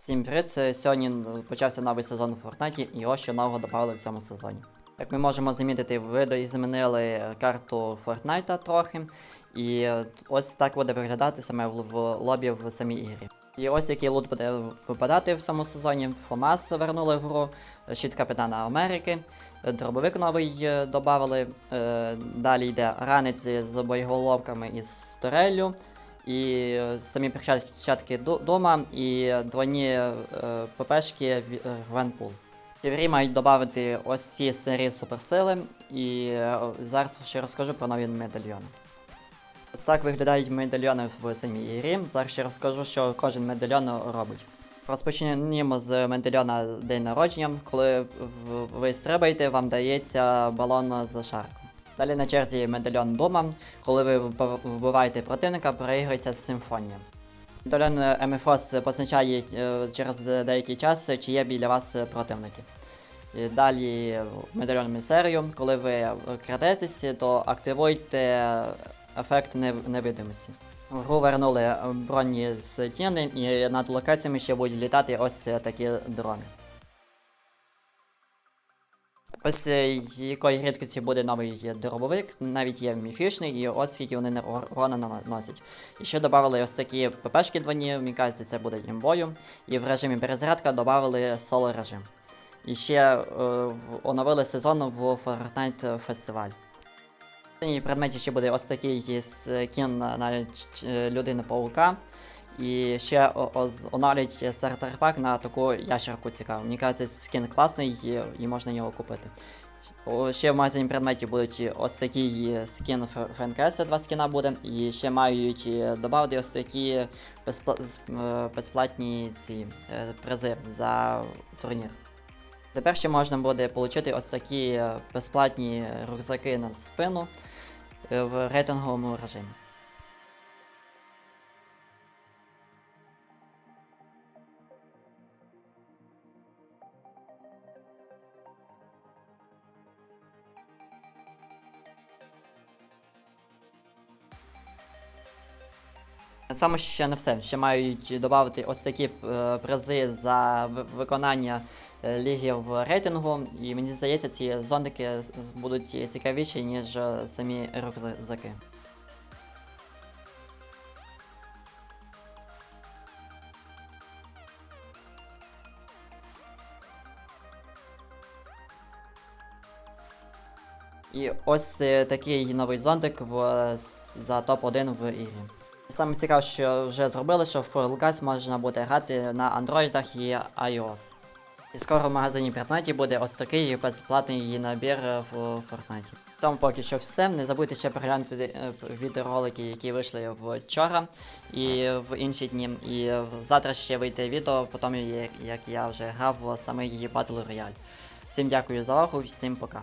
Всім привіт! Е, Сьогодні почався новий сезон у Fortnite і ось що нового додали в цьому сезоні. Як ми можемо замітити, ви змінили карту Fortnite трохи, і е, ось так буде виглядати саме в, лобі в самій ігрі. І ось який лут буде випадати в цьому сезоні. ФОМАС вернули в гру, щит Капітана Америки, е, дробовик новий е, додали. е, Далі йде ранець з боєголовками і з туреллю. І самі перчатки дома і двойні е, ППшки в- Гвенпул. В мають додати ось ці старі суперсили, і е, зараз ще розкажу про нові медальйони. Ось так виглядають медальйони в самій ігрі. Зараз ще розкажу, що кожен медальйон робить. Розпочнімо з медальйона день народження. Коли ви стрибаєте, вам дається балон з шариком. Далі на черзі медальйон дома. Коли ви вбиваєте противника, проігрується симфонія. Медальйон е, МФОС позначає е, через деякий час, чи є біля вас противники. І Далі медальйон містерію. Коли ви крадетесь, то активуйте ефект невидимості. В гру вернули е, бронні стіни і над локаціями ще будуть літати ось такі дрони. Ось е, якої рідкості буде новий дробовик, навіть є міфічний, і ось скільки вони не- урона наносять. І ще додали ось такі ППшки двойні, мені кажеться, це буде імбою. І в режимі перезарядка додали соло режим. І ще е, оновили сезон в Fortnite фестиваль. В предметі ще буде ось такий скін на, на людини паука. І ще о- оз- оновлять стартер пак на таку ящерку цікаву. Мені кажеться, скін класний і, можна його купити. Ще в магазині предметів будуть ось такий скін Френкеса, два скіна буде. І ще мають е, додати ось такі е, безплатні ці е, призи за турнір. Тепер ще можна буде отримати ось такі безплатні рюкзаки на спину в рейтинговому режимі. Цьому ще не все. Ще мають додати ось такі е, призи за виконання е, ліги в рейтингу. І мені здається, ці зондики будуть цікавіші, ніж е, самі рюкзаки. І ось такий новий зондик в, за топ-1 в ігрі. Саме цікаве, що вже зробили, що в Fall можна буде грати на андроїдах і iOS. І скоро в магазині Fortnite буде ось такий безплатний набір е, в Fortnite. Тому поки що все. Не забудьте ще переглянути е, відеоролики, які вийшли вчора і в інші дні. І завтра ще вийде відео по тому, як, я вже грав в самий Battle Royale. Всім дякую за увагу, всім пока.